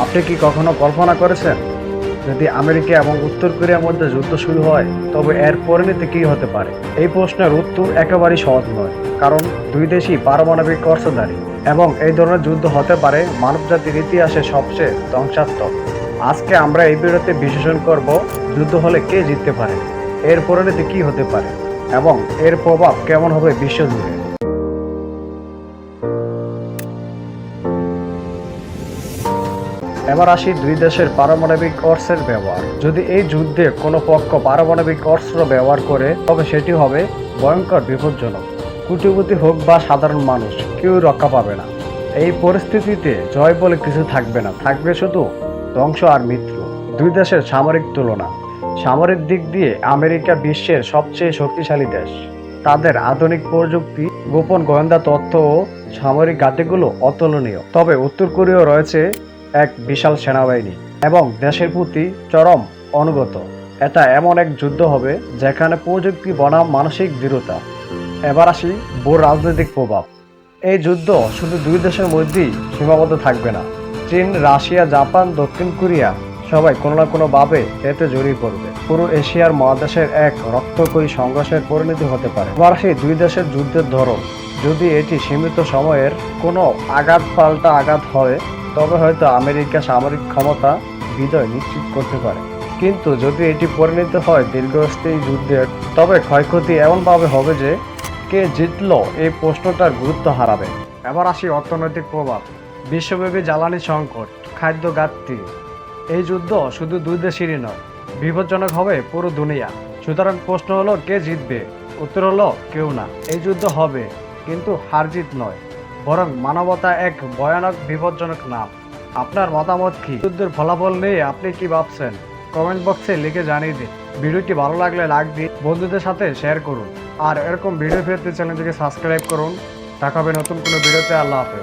আপনি কি কখনো কল্পনা করেছেন, যদি আমেরিকা এবং উত্তর কোরিয়ার মধ্যে যুদ্ধ শুরু হয়, তবে এর পরিণতি কী হতে পারে? এই প্রশ্নের উত্তর একেবারেই সহজ নয়, কারণ দুই দেশই পারমাণবিক অর্থধারী এবং এই ধরনের যুদ্ধ হতে পারে মানবজাতির ইতিহাসে সবচেয়ে ধ্বংসাত্মক। আজকে আমরা এই ভিডিওতে বিশ্লেষণ করব, যুদ্ধ হলে কে জিততে পারে, এর পরিণতি কী হতে পারে এবং এর প্রভাব কেমন হবে বিশ্বজুড়ে। এবার আসি দুই দেশের পারমাণবিক অস্ত্রের ব্যবহার। যদি এই যুদ্ধে কোনো পক্ষ পারমাণবিক অস্ত্র ব্যবহার করে, তবে সেটি হবে ভয়ঙ্কর, বিপজ্জনক। কুটিপতি হোক বা সাধারণ মানুষ, কেউ রক্ষা পাবে না। এই পরিস্থিতিতে জয় বলে কিছু থাকবে না। থাকবে শুধু ধ্বংস আর মৃত্যু। দুই দেশের সামরিক তুলনা। সামরিক দিক দিয়ে আমেরিকা বিশ্বের সবচেয়ে শক্তিশালী দেশ। তাদের আধুনিক প্রযুক্তি, গোপন গোয়েন্দা তথ্য ও সামরিক ঘাটিগুলো অতুলনীয়। তবে উত্তর কোরিয়া রয়েছে এক বিশাল সেনাবাহিনী এবং দেশের প্রতি চরম অনুগত। এটা এমন এক যুদ্ধ হবে যেখানে প্রযুক্তি বনাম মানসিক দৃঢ়তা। এবার আসি ভূ রাজনৈতিক প্রভাব। এই যুদ্ধ শুধু দুই দেশের মধ্যেই সীমাবদ্ধ থাকবে না। চীন, রাশিয়া, জাপান, দক্ষিণ কোরিয়া সবাই কোনো না কোনো ভাবে এতে জড়িয়ে পড়বে। পুরো এশিয়ার মহাদেশের এক রক্তকরী সংঘর্ষের পরিণতি হতে পারে। এবার আসি দুই দেশের যুদ্ধের ধরন। যদি এটি সীমিত সময়ের কোনো আঘাত পাল্টা আঘাত হয় তবে হয়তো আমেরিকা সামরিক ক্ষমতা বিজয় নিশ্চিত করতে পারে। কিন্তু যদি এটি পরিণত হয় দীর্ঘস্থায়ী যুদ্ধের, তবে ক্ষয়ক্ষতি এমনভাবে হবে যে কে জিতল এই প্রশ্নটার গুরুত্ব হারাবে। এবার আসি অর্থনৈতিক প্রভাব। বিশ্বব্যাপী জ্বালানি সংকট, খাদ্য ঘাটতি। এই যুদ্ধ শুধু দুই দেশেরই নয়, বিপজ্জনক হবে পুরো দুনিয়া। সুতরাং প্রশ্ন হলো, কে জিতবে? উত্তর হলো, কেউ না। এই যুদ্ধ হবে, কিন্তু হার জিত নয়। বরং মানবতা এক ভয়ানক, বিপজ্জনক নাম। আপনার মতামত কি? যুদ্ধের ফলাফল নিয়ে আপনি কি ভাবছেন? কমেন্ট বক্সে লিখে জানিয়ে দিন। ভিডিওটি ভালো লাগলে লাইক দিন বন্ধুদের সাথে শেয়ার করুন। আর এরকম ভিডিও পেতে চ্যানেলটিকে সাবস্ক্রাইব করুন। দেখা হবে নতুন কোনো ভিডিওতে। আল্লাহ হাফেজ।